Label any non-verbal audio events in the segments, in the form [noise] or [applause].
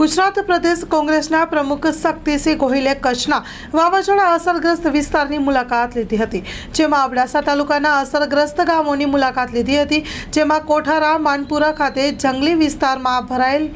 ગુજરાત પ્રદેશ કોંગ્રેસના પ્રમુખ શક્તિસિંહ ગોહિલે કચ્છના વાવાઝોડા અસરગ્રસ્ત વિસ્તારની મુલાકાત લીધી હતી, જેમાં અબડાસા તાલુકાના અસરગ્રસ્ત ગામોની મુલાકાત લીધી હતી, જેમાં કોઠારા, માનપુરા ખાતે જંગલી વિસ્તારમાં ભરાયેલ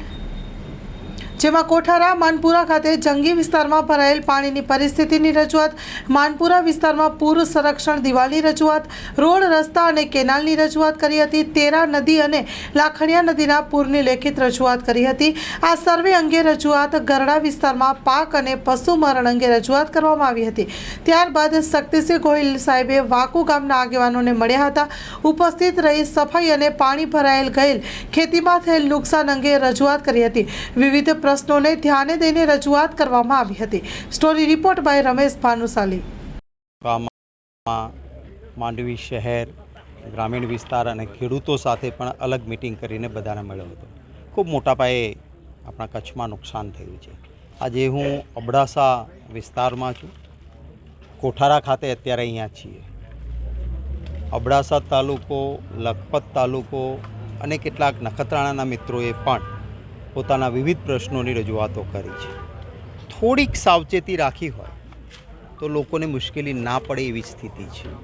જેમાં કોઠારા, માનપુરા ખાતે જંગી વિસ્તારમાં ભરાયેલ પાણીની પરિસ્થિતિની રજૂઆત, માનપુરા વિસ્તારમાં પૂર સંરક્ષણ દિવાલની રજૂઆત, રોડ, રસ્તા અને કેનાલની રજૂઆત કરી હતી, તેરા નદી અને લાખણીયા નદીના પૂરની લેખિત રજૂઆત કરી હતી. આ સર્વે અંગે રજૂઆત ગરડા વિસ્તારમાં પાક અને પશુ મરણ અંગે રજૂઆત કરવામાં આવી હતી. ત્યારબાદ શક્તિસિંહ ગોહિલ સાહેબે વાકુ ગામના આગેવાનોને મળ્યા હતા. ઉપસ્થિત રહી સફાઈ અને પાણી ભરાયેલ ગયેલ ખેતીમાં થયેલ નુકસાન અંગે રજૂઆત કરી હતી. વિવિધ પ્રશ્નોને ધ્યાને દઈને રજૂઆત કરવામાં આવી હતી. Story report by Ramesh Bhanushali. Mandvi શહેર, ગ્રામીણ વિસ્તાર અને ખેડૂતો સાથે પણ અલગ મિટિંગ કરીને બધાને મળ્યો હતો. ખૂબ મોટા પાયે આપણા કચ્છમાં નુકસાન થયું છે. આજે હું અબડાસા વિસ્તારમાં છું. કોઠારા ખાતે અત્યારે અહીંયા છીએ. અબડાસા તાલુકો, લખપત તાલુકો અને કેટલાક નખત્રાણાના મિત્રોએ પણ પોતાના વિવિધ પ્રશ્નોની રજૂઆતો કરી છે. થોડીક સાવચેતી રાખી હોય તો લોકોને મુશ્કેલી ના પડે એવી સ્થિતિ છે.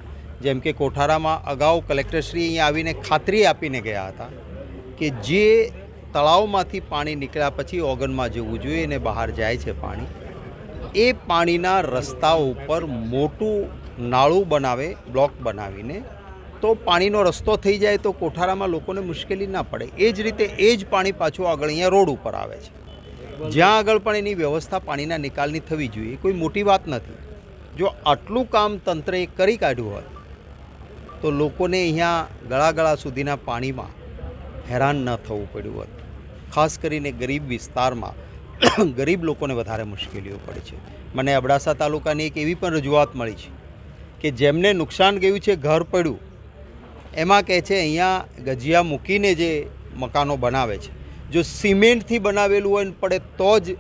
જેમ કે કોઠારામાં અગાઉ કલેક્ટરશ્રી અહીંયા આવીને ખાતરી આપીને ગયા હતા કે જે તળાવમાંથી પાણી નીકળ્યા પછી ઓગનમાં જવું જોઈએ અને બહાર જાય છે પાણી, એ પાણીના રસ્તાઓ ઉપર મોટું નાળું બનાવે, બ્લોક બનાવીને તો પાણીનો રસ્તો થઈ જાય તો કોઠારામાં લોકોને મુશ્કેલી ના પડે. એ જ રીતે એ જ પાણી પાછું આગળ અહીંયા રોડ ઉપર આવે છે. જ્યાં આગળ પણ એની વ્યવસ્થા પાણીના નિકાલની થવી જોઈએ કોઈ મોટી વાત નથી. જો આટલું કામ તંત્રએ કરી કાઢ્યું હોત તો લોકોને અહીંયા ગળા સુધીના પાણીમાં હેરાન ન થવું પડ્યું હોત. ખાસ કરીને ગરીબ વિસ્તારમાં [coughs] ગરીબ લોકોને વધારે મુશ્કેલીઓ પડે છે. મને અબડાસા તાલુકાની એક એવી પણ રજૂઆત મળી છે કે જેમને નુકસાન ગયું છે, ઘર પડ્યું એમાં કહે છે, અહીંયા ગજિયા મૂકીને જે મકાનો બનાવે છે, જો સિમેન્ટથી બનાવેલું હોય પડે તો જ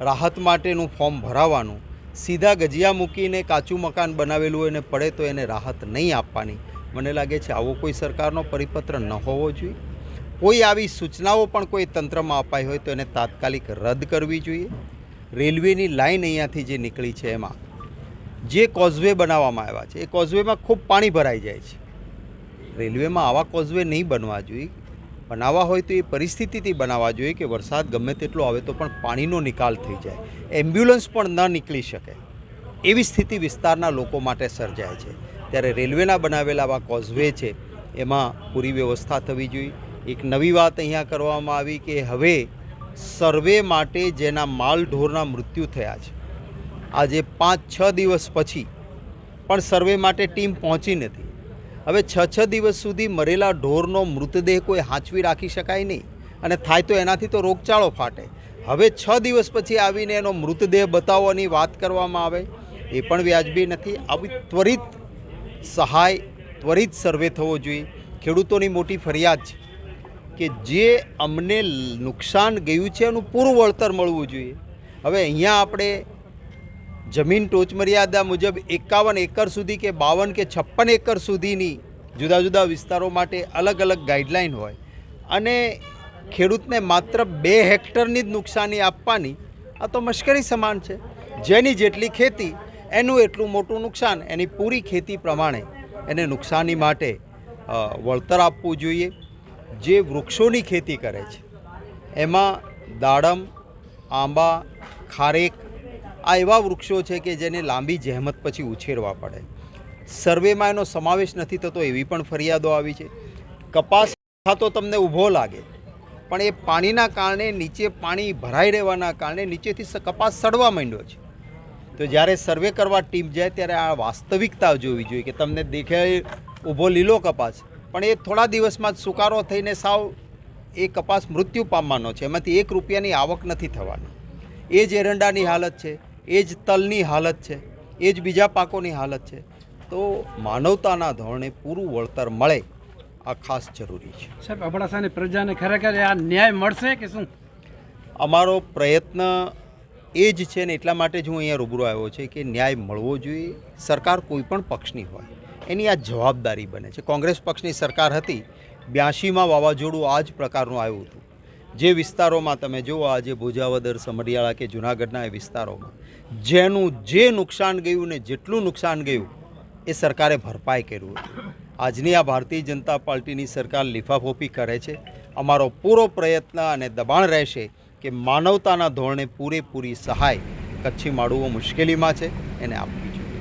રાહત માટેનું ફોર્મ ભરાવાનું. સીધા ગજિયા મૂકીને કાચું મકાન બનાવેલું હોય ને પડે તો એને રાહત નહીં આપવાની. મને લાગે છે, આવો કોઈ સરકારનો પરિપત્ર ન હોવો જોઈએ. કોઈ આવી સૂચનાઓ પણ કોઈ તંત્રમાં અપાઈ હોય તો એને તાત્કાલિક રદ કરવી જોઈએ. રેલવેની લાઈન અહીંયાથી જે નીકળી છે એમાં, જે કોઝવે બનાવવામાં આવ્યા છે, એ કોઝવેમાં ખૂબ પાણી ભરાઈ જાય છે. રેલવેમાં આવા કોઝવે નહીં બનવા જોઈએ. બનાવવા હોય તો એ પરિસ્થિતિથી બનાવવા જોઈએ કે વરસાદ ગમે તેટલો આવે તો પણ પાણીનો નિકાલ થઈ જાય. એમ્બ્યુલન્સ પણ ન નીકળી શકે. એવી સ્થિતિ વિસ્તારના લોકો માટે સર્જાય છે. ત્યારે રેલવેના બનાવેલા આવા કોઝવે છે, એમાં પૂરી વ્યવસ્થા થવી જોઈએ. એક નવી વાત અહીંયા કરવામાં આવી કે હવે સર્વે માટે જેના માલ ઢોરના મૃત્યુ થયા છે. આજે પાંચ છ દિવસ પછી પણ સર્વે માટે ટીમ પહોંચી નથી. હવે છ છ દિવસ સુધી મરેલા ઢોરનો મૃતદેહ કોઈ હાંચવી રાખી શકાય નહીં અને થાય તો એનાથી તો રોગચાળો ફાટે. હવે છ દિવસ પછી આવીને એનો મૃતદેહ બતાવવાની વાત કરવામાં આવે, એ પણ વ્યાજબી નથી. આવી ત્વરિત સહાય, ત્વરિત સર્વે થવો જોઈએ. ખેડૂતોની મોટી ફરિયાદ છે કે જે અમને નુકસાન ગયું છે એનું પૂરું વળતર મળવું જોઈએ. હવે અહીંયા આપણે જમીન ટોચમર્યાદા મુજબ એકાવન એકર સુધી કે બાવન કે છપ્પન એકર સુધીની જુદા જુદા વિસ્તારો માટે અલગ અલગ ગાઈડલાઈન હોય. અને ખેડૂતને માત્ર બે હેક્ટરની જ નુકસાની આપવાની આ તો મશ્કરી સમાન છે. જેની જેટલી ખેતી, એનું એટલું મોટું નુકસાન, એની પૂરી ખેતી પ્રમાણે એને નુકસાની માટે વળતર આપવું જોઈએ. જે વૃક્ષોની ખેતી કરે છે, એમાં દાડમ, આંબા, ખારેક આ એવા વૃક્ષો છે કે જેને લાંબી જહેમત પછી ઉછેરવા પડે. સર્વેમાં એનો સમાવેશ નથી થતો એવી પણ ફરિયાદો આવી છે. કપાસ તો તમને ઊભો લાગે, પણ એ પાણીના કારણે નીચે પાણી ભરાઈ રહેવાના કારણે નીચેથી કપાસ સડવા માંડ્યો છે. તો જ્યારે સર્વે કરવા ટીમ જાય ત્યારે આ વાસ્તવિકતા જોવી જોઈએ કે તમને દેખાય ઊભો લીલો કપાસ, પણ એ થોડા દિવસમાં જ સુકારો થઈને સાવ એ કપાસ મૃત્યુ પામવાનો છે. એમાંથી એક રૂપિયાની આવક નથી થવાની. એ જ એરંડાની હાલત છે. એ જ તલની હાલત છે એ જ બીજા પાકોની હાલત છે. તો માનવતાના ધોરણે પૂરું વળતર મળે આ ખાસ જરૂરી છે. સાહેબ અબડાસાની પ્રજાને ખરેખર આ ન્યાય મળશે કે શું? અમારો પ્રયત્ન એ જ છે ને એટલા માટે જ હું અહીંયા રૂબરૂ આવ્યો છે કે ન્યાય મળવો જોઈએ સરકાર કોઈ પણ પક્ષની હોય એની આ જવાબદારી બને છે. કોંગ્રેસ પક્ષની સરકાર હતી બ્યાસીમાં વાવાઝોડું આ જ પ્રકારનું આવ્યું હતું. જે વિસ્તારોમાં તમે જુઓ આજે ભુજાવદર, સમઢિયાળા કે જુનાગઢના એ વિસ્તારોમાં, જેનું જે નુકસાન ગયું ને જેટલું નુકસાન ગયું, એ સરકારે ભરપાઈ કર્યું આજની આ ભારતીય જનતા પાર્ટીની સરકાર લિફાફોફી કરે છે. અમારો પૂરો પ્રયત્ન અને દબાણ રહેશે કે માનવતાના ધોરણે પૂરેપૂરી સહાય કચ્છી માળુઓ મુશ્કેલીમાં છે. એને આપવા